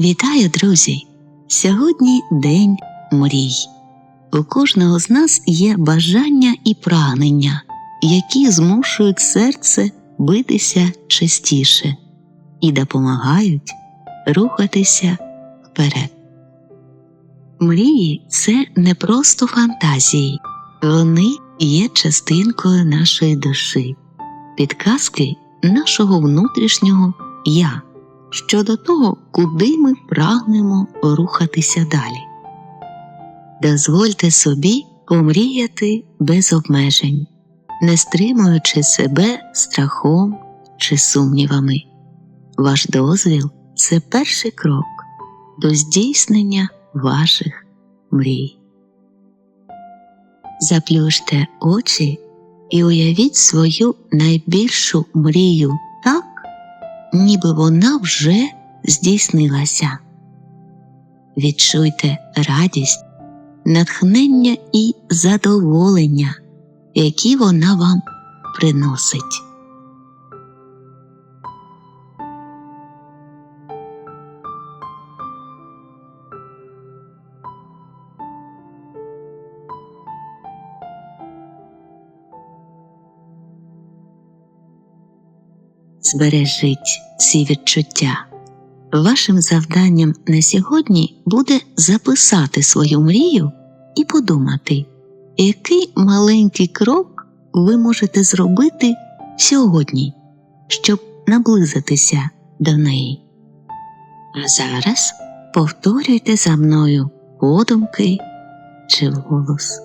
Вітаю, друзі! Сьогодні день мрій. У кожного з нас є бажання і прагнення, які змушують серце битися частіше і допомагають рухатися вперед. Мрії це не просто фантазії, вони є частинкою нашої душі, підказки нашого внутрішнього я щодо того, куди ми прагнемо рухатися далі. Дозвольте собі помріяти без обмежень, не стримуючи себе страхом чи сумнівами. Ваш дозвіл це перший крок до здійснення ваших мрій. Заплющте очі і уявіть свою найбільшу мрію ніби вона вже здійснилася. Відчуйте радість, натхнення і задоволення, які вона вам приносить. Збережіть ці відчуття. Вашим завданням на сьогодні буде записати свою мрію і подумати, який маленький крок ви можете зробити сьогодні, щоб наблизитися до неї. А зараз повторюйте за мною подумки чи вголос.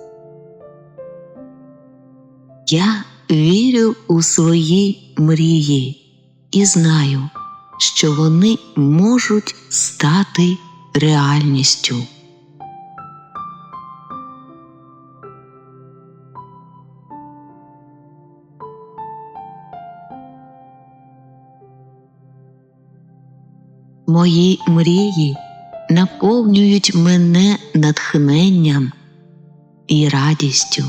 Я вірю у свої мрії і знаю, що вони можуть стати реальністю. Мої мрії наповнюють мене натхненням і радістю.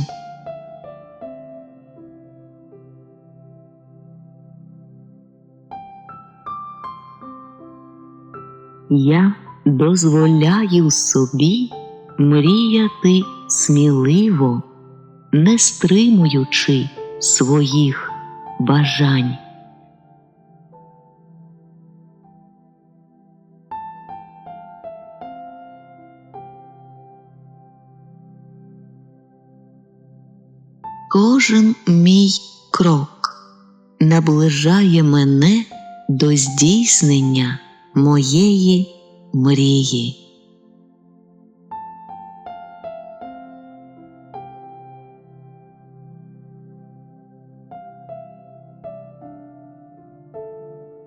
Я дозволяю собі мріяти сміливо, не стримуючи своїх бажань. Кожен мій крок наближає мене до здійснення моєї мрії.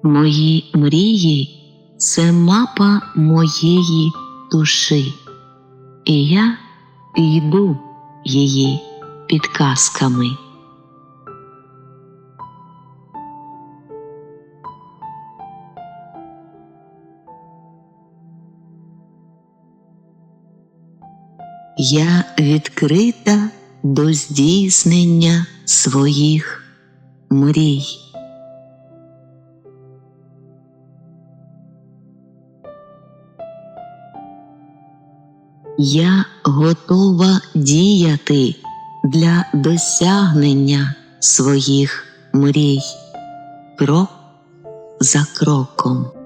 Мої мрії це мапа моєї душі, і я йду її підказками. Я відкрита до здійснення своїх мрій. Я готова діяти для досягнення своїх мрій крок за кроком.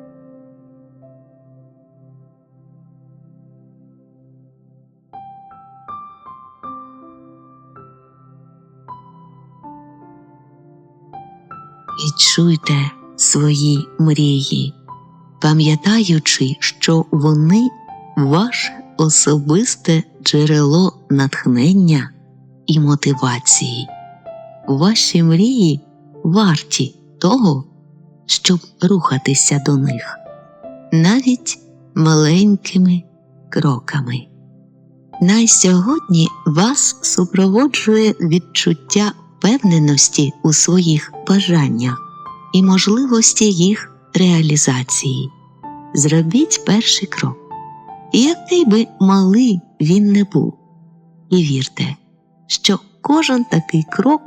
Відчуйте свої мрії, пам'ятаючи, що вони ваше особисте джерело натхнення і мотивації. Ваші мрії варті того, щоб рухатися до них, навіть маленькими кроками. Най сьогодні вас супроводжує відчуття впевненості у своїх бажаннях і можливості їх реалізації. Зробіть перший крок, який би малий він не був, і вірте, що кожен такий крок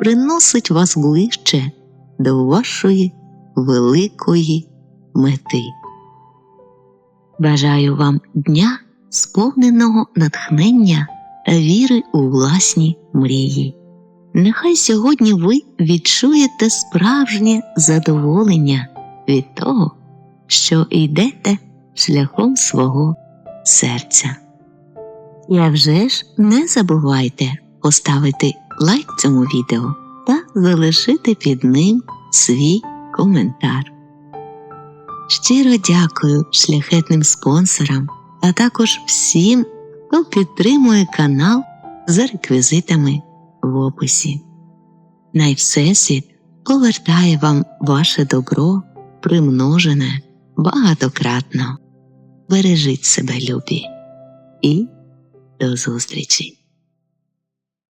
приносить вас ближче до вашої великої мети. Бажаю вам дня, сповненого натхнення та віри у власні мрії. Нехай сьогодні ви відчуєте справжнє задоволення від того, що йдете шляхом свого серця. І а вже ж не забувайте поставити лайк цьому відео та залишити під ним свій коментар. Щиро дякую шляхетним спонсорам, а також всім, хто підтримує канал за реквізитами в. Най Всесвіт повертає вам ваше добро, примножене багатократно. Бережіть себе, любі, і до зустрічі!